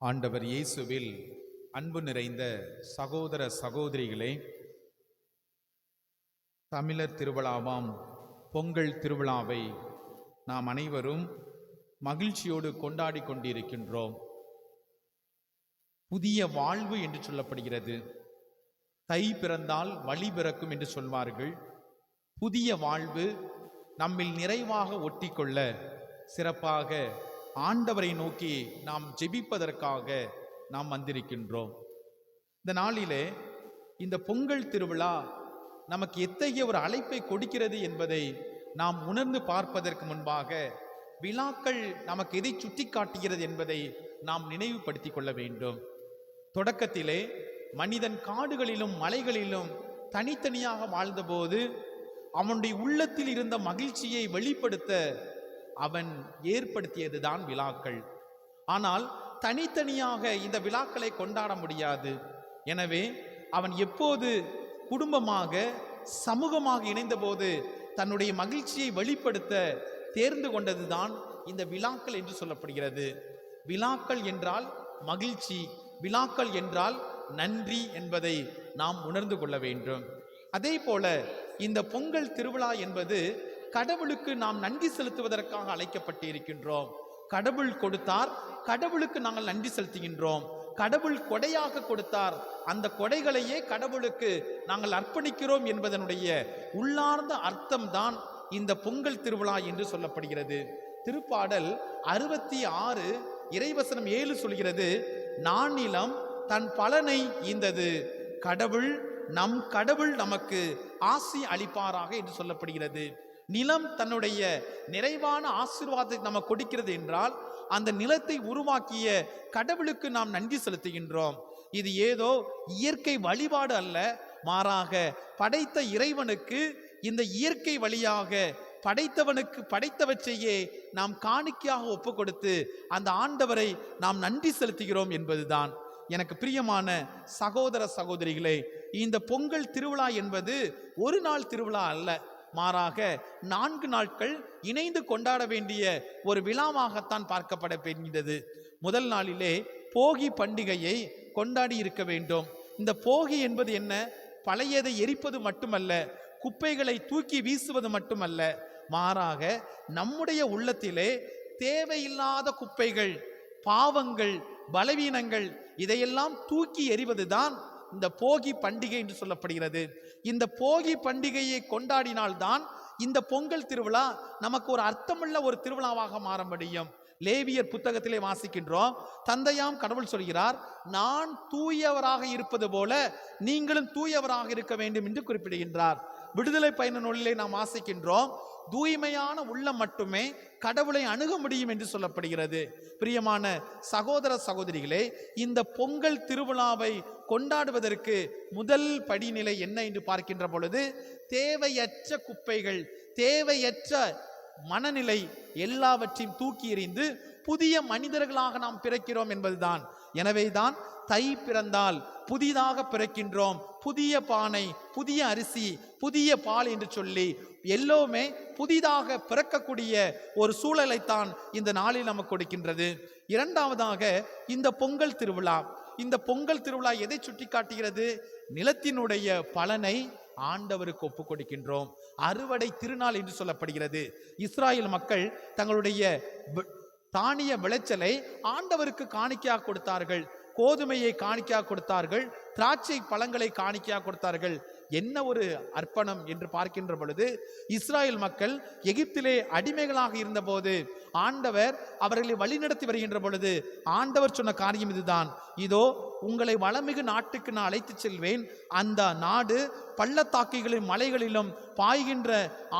ஆண்டவர் இயேசுவில் அன்பு நிறைந்த சகோதர சகோதரிகளே தமிழர் திருவிழாவாம் பொங்கல் திருவிழாவை நாம் அனைவரும் மகிழ்ச்சியோடு கொண்டாடி கொண்டிருக்கின்றோம். புதிய வாழ்வு என்று சொல்லப்படுகிறது. தை பிறந்தால் வழி பிறக்கும் என்று சொல்வார்கள். புதிய வாழ்வு நம்மில் நிறைவாக ஒட்டிக்கொள்ள சிறப்பாக ஆண்டவரை நோக்கி நாம் ஜெபிப்பதற்காக நாம் வந்திருக்கின்றோம். இந்த நாளிலே இந்த பொங்கல் திருவிழா நமக்கு எத்தகைய ஒரு அழைப்பை கொடுக்கிறது என்பதை நாம் உணர்ந்து பார்ப்பதற்கு முன்பாக விழாக்கள் நமக்கு எதை சுட்டி காட்டுகிறது என்பதை நாம் நினைவுபடுத்திக் கொள்ள வேண்டும். தொடக்கத்திலே மனிதன் காடுகளிலும் மலைகளிலும் தனித்தனியாக வாழ்ந்தபோது அவனுடைய உள்ளத்தில் இருந்த மகிழ்ச்சியை வெளிப்படுத்த அவன் ஏற்படுத்தியதுதான் விழாக்கள். ஆனால் தனித்தனியாக இந்த விழாக்களை கொண்டாட முடியாது. எனவே அவன் எப்போது குடும்பமாக சமூகமாக இணைந்தபோது தன்னுடைய மகிழ்ச்சியை வெளிப்படுத்த தேர்ந்து கொண்டதுதான் இந்த விழாக்கள் என்று சொல்லப்படுகிறது. விழாக்கள் என்றால் மகிழ்ச்சி விழாக்கள் என்றால் நன்றி என்பதை நாம் உணர்ந்து கொள்ள வேண்டும். அதே போல இந்த பொங்கல் திருவிழா என்பது கடவுளுக்கு நாம் நன்றி செலுத்துவதற்காக அழைக்கப்பட்டு இருக்கின்றோம் கடவுள் கொடுத்தார் கடவுளுக்கு நாங்கள் நன்றி செலுத்துகின்றோம். கடவுள் கொடையாக கொடுத்தார் அந்த கொடைகளையே கடவுளுக்கு நாங்கள் அர்ப்பணிக்கிறோம் என்பதனுடைய உள்ளார்ந்த அர்த்தம்தான் இந்த பொங்கல் திருவிழா என்று சொல்லப்படுகிறது. திருப்பாடல் அறுபத்தி ஆறு இறைவசனம் ஏழு சொல்கிறது நானிலம் தன் பலனை ஈந்தது. கடவுள் நம் கடவுள் நமக்கு ஆசி அளிப்பாராக என்று சொல்லப்படுகிறது. நிலம் தன்னுடைய நிறைவான ஆசீர்வாதத்தை நமக்கு கொடுக்கிறது என்றால் அந்த நிலத்தை உருவாக்கிய கடவுளுக்கு நாம் நன்றி செலுத்துகின்றோம். இது ஏதோ இயற்கை வழிபாடு அல்ல மாறாக படைத்த இறைவனுக்கு இந்த இயற்கை வழியாக படைத்தவனுக்கு படைத்தவற்றையே நாம் காணிக்கையாக ஒப்பு கொடுத்து அந்த ஆண்டவரை நாம் நன்றி செலுத்துகிறோம் என்பதுதான். எனக்கு பிரியமான சகோதர சகோதரிகளே இந்த பொங்கல் திருவிழா என்பது ஒரு நாள் திருவிழா அல்ல மாறாக நான்கு நாட்கள் இணைந்து கொண்டாட வேண்டிய ஒரு விழாவாகத்தான் பார்க்கப்பட வேண்டியது. முதல் நாளிலே போகி பண்டிகையை கொண்டாடி இருக்க வேண்டும். இந்த போகி என்பது என்ன? பழையதை எரிப்பது மட்டுமல்ல குப்பைகளை தூக்கி வீசுவது மட்டுமல்ல. மாறாக நம்முடைய உள்ளத்திலே தேவையில்லாத குப்பைகள் பாவங்கள் பலவீனங்கள் இதையெல்லாம் தூக்கி எறிவதுதான் இந்த போகி பண்டிகை என்று சொல்லப்படுகிறது. இந்த போகி பண்டிகையை கொண்டாடினால்தான் இந்த பொங்கல் திருவிழா நமக்கு ஒரு அர்த்தமுள்ள ஒரு திருவிழாவாக மாற முடியும். லேவியர் புத்தகத்திலே வாசிக்கின்றோம். தந்தையாம் கடவுள் சொல்கிறார் நான் தூயவராக இருப்பது போல நீங்களும் தூயவராக இருக்க வேண்டும் என்று குறிப்பிடுகின்றார். விடுதலை பயண நூலிலே நாம் ஆசைக்கின்றோம் தூய்மையான உள்ளம் மட்டுமே கடவுளை அணுக முடியும் என்று சொல்லப்படுகிறது. பிரியமான சகோதர சகோதரிகளே இந்த பொங்கல் திருவிழாவை கொண்டாடுவதற்கு முதல் படிநிலை என்ன என்று பார்க்கின்ற பொழுது தேவையற்ற குப்பைகள் தேவையற்ற மனநிலை எல்லாவற்றையும் தூக்கி எறிந்து புதிய மனிதர்களாக நாம் பிறக்கிறோம் என்பதுதான். எனவேதான் தை பிறந்தால் புதிதாக பிறக்கின்றோம். புதிய பானை புதிய அரிசி புதிய பால் என்று சொல்லி எல்லோருமே புதிதாக பிறக்கக்கூடிய ஒரு சூழலைத்தான் இந்த நாளில் நமக்கு கொடுக்கின்றது. இரண்டாவதாக இந்த பொங்கல் திருவிழா. இந்த பொங்கல் திருவிழா எதை சுட்டி காட்டுகிறது நிலத்தினுடைய பலனை ஆண்டவருக்கு ஒப்பு கொடுக்கின்றோம் அறுவடை திருநாள் என்று சொல்லப்படுகிறது. இஸ்ராயல் மக்கள் தங்களுடைய தானிய விளைச்சலை ஆண்டவருக்கு காணிக்கையாக கொடுத்தார்கள். கோதுமையை காணிக்கையாக கொடுத்தார்கள். திராட்சை பழங்களை காணிக்கையாக கொடுத்தார்கள். என்ன ஒரு அர்ப்பணம் என்று பார்க்கின்ற பொழுது இஸ்ராயல் மக்கள் எகிப்திலே அடிமைகளாக இருந்தபோது ஆண்டவர் அவர்களை வழிநடத்தி வருகின்ற பொழுது ஆண்டவர் சொன்ன காரியம் இதுதான். இதோ உங்களை வளமிகு நாட்டுக்கு நான் அழைத்து செல்வேன். அந்த நாடு பள்ளத்தாக்குகளிலும் மலைகளிலும் பாய்கின்ற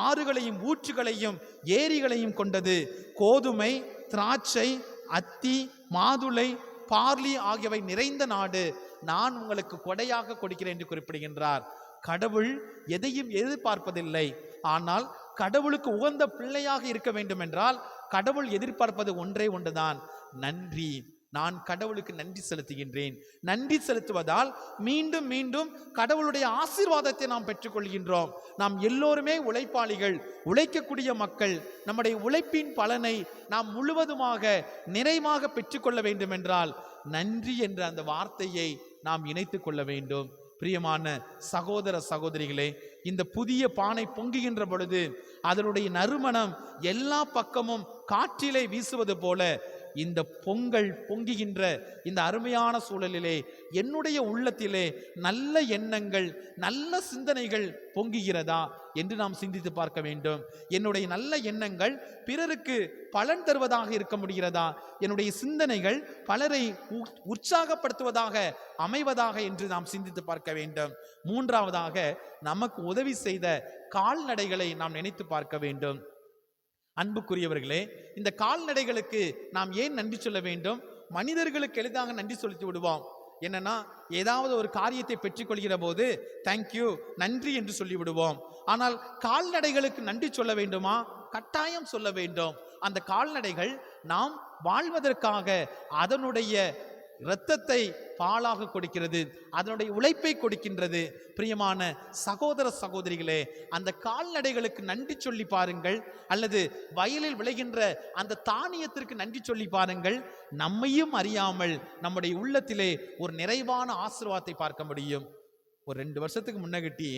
ஆறுகளையும் ஊற்றுகளையும் ஏரிகளையும் கொண்டது. கோதுமை திராட்சை அத்தி மாதுளை பார்லி ஆகியவை நிறைந்த நாடு. நான் உங்களுக்கு கொடையாக கொடுக்கிறேன் என்று குறிப்பிடுகின்றார். கடவுள் எதையும் எதிர்பார்ப்பதில்லை. ஆனால் கடவுளுக்கு உகந்த பிள்ளையாக இருக்க வேண்டும் என்றால் கடவுள் எதிர்பார்ப்பது ஒன்றே ஒன்றுதான். நன்றி. நான் கடவுளுக்கு நன்றி செலுத்துகின்றேன். நன்றி செலுத்துவதால் மீண்டும் மீண்டும் கடவுளுடைய ஆசீர்வாதத்தை நாம் பெற்றுக்கொள்கின்றோம். நாம் எல்லோருமே உழைப்பாளிகள் உழைக்கக்கூடிய மக்கள். நம்முடைய உழைப்பின் பலனை நாம் முழுவதுமாக நிறைவாக பெற்றுக்கொள்ள வேண்டும் என்றால் நன்றி என்ற அந்த வார்த்தையை நாம் இணைத்து கொள்ள வேண்டும். பிரியமான சகோதர சகோதரிகளே இந்த புதிய பானை பொங்குகின்ற பொழுது அதனுடைய நறுமணம் எல்லா பக்கமும் காற்றிலே வீசுவது போல இந்த பொங்கல் பொங்குகின்ற இந்த அருமையான சூழலிலே என்னுடைய உள்ளத்திலே நல்ல எண்ணங்கள் நல்ல சிந்தனைகள் பொங்குகிறதா என்று நாம் சிந்தித்து பார்க்க வேண்டும். என்னுடைய நல்ல எண்ணங்கள் பிறருக்கு பலன் தருவதாக இருக்க முடிகிறதா? என்னுடைய சிந்தனைகள் பலரை உ- உற்சாகப்படுத்துவதாக அமைவதாக என்று நாம் சிந்தித்து பார்க்க வேண்டும். மூன்றாவதாக நமக்கு உதவி செய்த கால்நடைகளை நாம் நினைத்து பார்க்க வேண்டும். அன்புக்குரியவர்களே இந்த கால்நடைகளுக்கு நாம் ஏன் நன்றி சொல்ல வேண்டும்? மனிதர்களுக்கு எளிதாக நன்றி செலுத்தி விடுவோம். என்னன்னா ஏதாவது ஒரு காரியத்தை பெற்றுக்கொள்கிற போது தேங்க்யூ நன்றி என்று சொல்லிவிடுவோம் ஆனால் கால்நடைகளுக்கு நன்றி சொல்ல வேண்டுமா? கட்டாயம் சொல்ல வேண்டும். அந்த கால்நடைகள் நாம் வாழ்வதற்காக அதனுடைய இரத்தத்தை பாலாக கொடுக்கிறது அதனுடைய உழைப்பை கொடுக்கின்றது. பிரியமான சகோதர சகோதரிகளே அந்த கால்நடைகளுக்கு நன்றி சொல்லி பாருங்கள் அல்லது வயலில் விளைகின்ற அந்த தானியத்திற்கு நன்றி சொல்லி பாருங்கள். நம்மையும் அறியாமல் நம்முடைய உள்ளத்திலே ஒரு நிறைவான ஆசிர்வாதத்தை பார்க்க முடியும். ஒரு ரெண்டு வருஷத்துக்கு முன்னகட்டி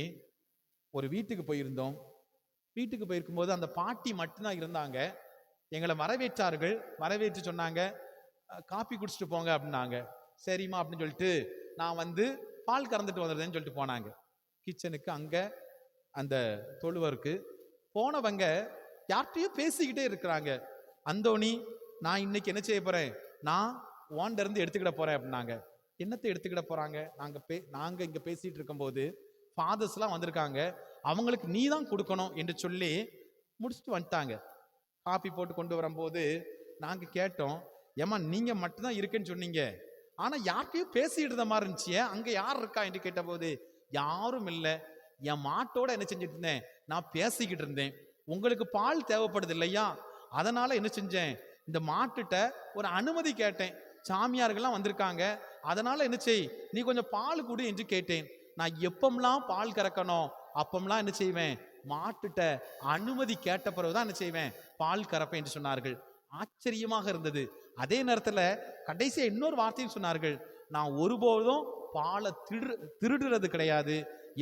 ஒரு வீட்டுக்கு போயிருந்தோம். வீட்டுக்கு போயிருக்கும்போது அந்த பாட்டி மட்டும்தான் இருந்தாங்க. எங்களை வரவேற்றார்கள். வரவேற்று சொன்னாங்க காப்பி குடிச்சிட்டு போங்க அப்படின்னாங்க. சரிம்மா அப்படின்னு சொல்லிட்டு நான் வந்து பால் கறந்துட்டு வந்துடுறேன்னு சொல்லிட்டு போனாங்க. கிச்சனுக்கு அங்கே அந்த தொழுவருக்கு போனவங்க யார்கிட்டயும் பேசிக்கிட்டே இருக்கிறாங்க. அந்தோணி நான் இன்னைக்கு என்ன செய்ய போறேன்? நான் ஓன்ட இருந்து எடுத்துக்கிட போறேன் அப்படின்னாங்க. என்னத்தை எடுத்துக்கிட போறாங்க? நாங்க பே நாங்க இங்க பேசிட்டு இருக்கும்போது ஃபாதர்ஸ்லாம் வந்திருக்காங்க. அவங்களுக்கு நீ தான் கொடுக்கணும் என்று சொல்லி முடிச்சுட்டு வந்துட்டாங்க. காப்பி போட்டு கொண்டு வரும்போது நாங்கள் கேட்டோம் ஏம்மா நீங்க மட்டும்தான் இருக்குன்னு சொன்னீங்க. ஆனா யார்கிட்டயும் பேசிட்டு இருந்த மாதிரி இருந்துச்சு. அங்க யார் இருக்கா? என்று கேட்டபோது யாரும் இல்லை. என் மாட்டோட என்ன செஞ்சுட்டு இருந்தேன்? நான் பேசிக்கிட்டு இருந்தேன். உங்களுக்கு பால் தேவைப்படுது இல்லையா? அதனால என்ன செஞ்சேன்? இந்த மாட்டுட்ட ஒரு அனுமதி கேட்டேன். சாமியார்கள்லாம் வந்திருக்காங்க. அதனால என்ன செய்? நீ கொஞ்சம் பால் கொடு என்று கேட்டேன். நான் எப்பம்லாம் பால் கறக்கணும் அப்பம்லாம் என்ன செய்வேன்? மாட்டுட்ட அனுமதி கேட்ட பிறகுதான் என்ன செய்வேன்? பால் கறப்பேன் என்று சொன்னார்கள். ஆச்சரியமாக இருந்தது. அதே நேரத்தில் கடைசியாக இன்னொரு வார்த்தையும் சொன்னார்கள் நான் ஒருபோதும் பாலை திரு திருடுறது கிடையாது.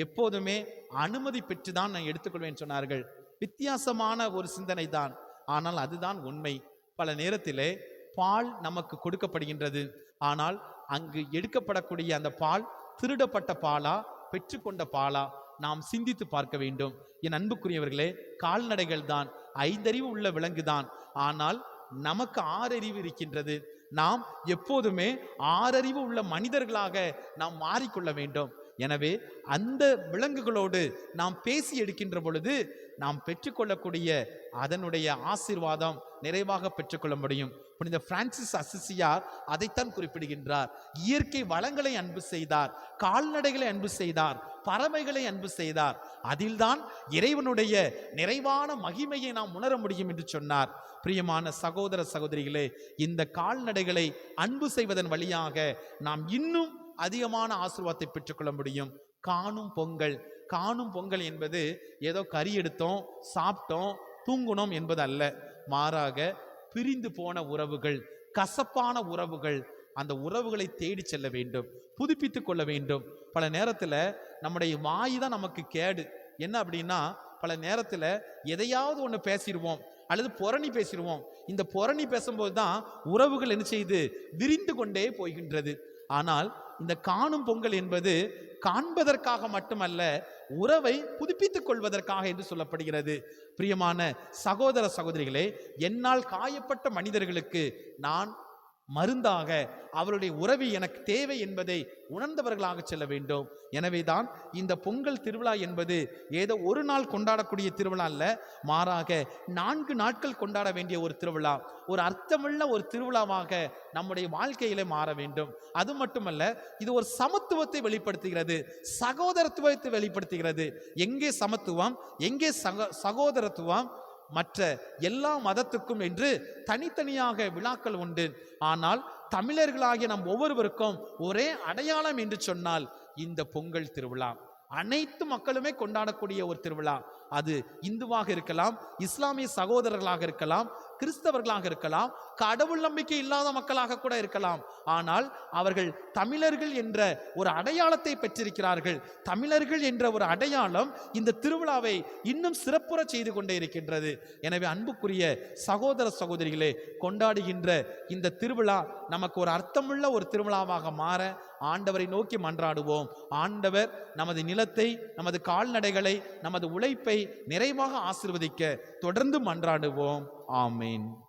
எப்போதுமே அனுமதி பெற்று தான் நான் எடுத்துக்கொள்வேன் சொன்னார்கள். வித்தியாசமான ஒரு சிந்தனை தான் ஆனால் அதுதான் உண்மை. பல நேரத்திலே பால் நமக்கு கொடுக்கப்படுகின்றது. ஆனால் அங்கு எடுக்கப்படக்கூடிய அந்த பால் திருடப்பட்ட பாலா பெற்றுக்கொண்ட பாலா நாம் சிந்தித்து பார்க்க வேண்டும். என் அன்புக்குரியவர்களே கால்நடைகள் தான் ஐந்தறிவு உள்ள விலங்கு தான் ஆனால் நமக்கு ஆறறிவு இருக்கின்றது. நாம் எப்போதுமே ஆறறிவு உள்ள மனிதர்களாக நாம் மாறிக்கொள்ள வேண்டும். எனவே அந்த விலங்குகளோடு நாம் பேசி எடுக்கின்ற பொழுது நாம் பெற்றுக்கொள்ளக்கூடிய அதனுடைய ஆசீர்வாதம் நிறைவாக பெற்றுக்கொள்ள முடியும். புனித பிரான்சிஸ் அசிசியார் அதைத்தான் குறிப்பிடுகின்றார். இயற்கை வளங்களை அன்பு செய்தார் கால்நடைகளை அன்பு செய்தார் பறவைகளை அன்பு செய்தார். அதில்தான் இறைவனுடைய நிறைவான மகிமையை நாம் உணர முடியும் என்று சொன்னார். பிரியமான சகோதர சகோதரிகளே இந்த கால்நடைகளை அன்பு செய்வதன் வழியாக நாம் இன்னும் அதிகமான ஆசிர்வாதத்தை பெற்றுக்கொள்ள முடியும். காணும் பொங்கல். காணும் பொங்கல் என்பது ஏதோ கறி எடுத்தோம் சாப்பிட்டோம் தூங்குனோம் என்பது அல்ல மாறாக பிரிந்து போன உறவுகள் கசப்பான உறவுகள் அந்த உறவுகளை தேடி செல்ல வேண்டும் புதுப்பித்து கொள்ள வேண்டும். பல நேரத்தில் நம்முடைய வாய் தான் நமக்கு கேடு. என்ன அப்படின்னா பல நேரத்தில் எதையாவது ஒன்று பேசிடுவோம் அல்லது புரணி பேசிடுவோம். இந்த புரணி பேசும்போது தான் உறவுகள் என்ன செய்யுது? விரிந்து கொண்டே போகின்றது. ஆனால் இந்த காணும் பொங்கல் என்பது காண்பதற்காக மட்டுமல்ல உறவை புதுப்பித்துக் கொள்வதற்காக என்று சொல்லப்படுகிறது. பிரியமான சகோதர சகோதரிகளே என்னால் காயப்பட்ட மனிதர்களுக்கு நான் மருந்தாக அவருடைய உறவு எனக்கு தேவை என்பதை உணர்ந்தவர்களாக செல்ல வேண்டும். எனவேதான் இந்த பொங்கல் திருவிழா என்பது ஏதோ ஒரு நாள் கொண்டாடக்கூடிய திருவிழா அல்ல மாறாக நான்கு நாட்கள் கொண்டாட வேண்டிய ஒரு திருவிழா. ஒரு அர்த்தமுள்ள ஒரு திருவிழாவாக நம்முடைய வாழ்க்கையிலே மாற வேண்டும். அது மட்டுமல்ல இது ஒரு சமத்துவத்தை வெளிப்படுத்துகிறது சகோதரத்துவத்தை வெளிப்படுத்துகிறது. எங்கே சமத்துவம் எங்கே சக சகோதரத்துவம் மற்ற எல்லா மதத்துக்கும் என்று தனித்தனியாக விழாக்கள் உண்டு. ஆனால் தமிழர்களாகிய நம் ஒவ்வொருவருக்கும் ஒரே அடையாளம் என்று சொன்னால் இந்த பொங்கல் திருவிழா. அனைத்து மக்களுமே கொண்டாடக்கூடிய ஒரு திருவிழா. அது இந்துவாக இருக்கலாம் இஸ்லாமிய சகோதரர்களாக இருக்கலாம் கிறிஸ்தவர்களாக இருக்கலாம் கடவுள் நம்பிக்கை இல்லாத மக்களாக கூட இருக்கலாம். ஆனால் அவர்கள் தமிழர்கள் என்ற ஒரு அடையாளத்தை பெற்றிருக்கிறார்கள். தமிழர்கள் என்ற ஒரு அடையாளம் இந்த திருவிழாவை இன்னும் சிறப்புற செய்து கொண்டே இருக்கின்றது. எனவே அன்புக்குரிய சகோதர சகோதரிகளே கொண்டாடுகின்ற இந்த திருவிழா நமக்கு ஒரு அர்த்தமுள்ள ஒரு திருவிழாவாக மாற ஆண்டவரை நோக்கி மன்றாடுவோம். ஆண்டவர் நமது நிலத்தை நமது கால்நடைகளை நமது உழைப்பை நிறைவாக ஆசிர்வதிக்க தொடர்ந்து மன்றாடுவோம். ஆமீன்.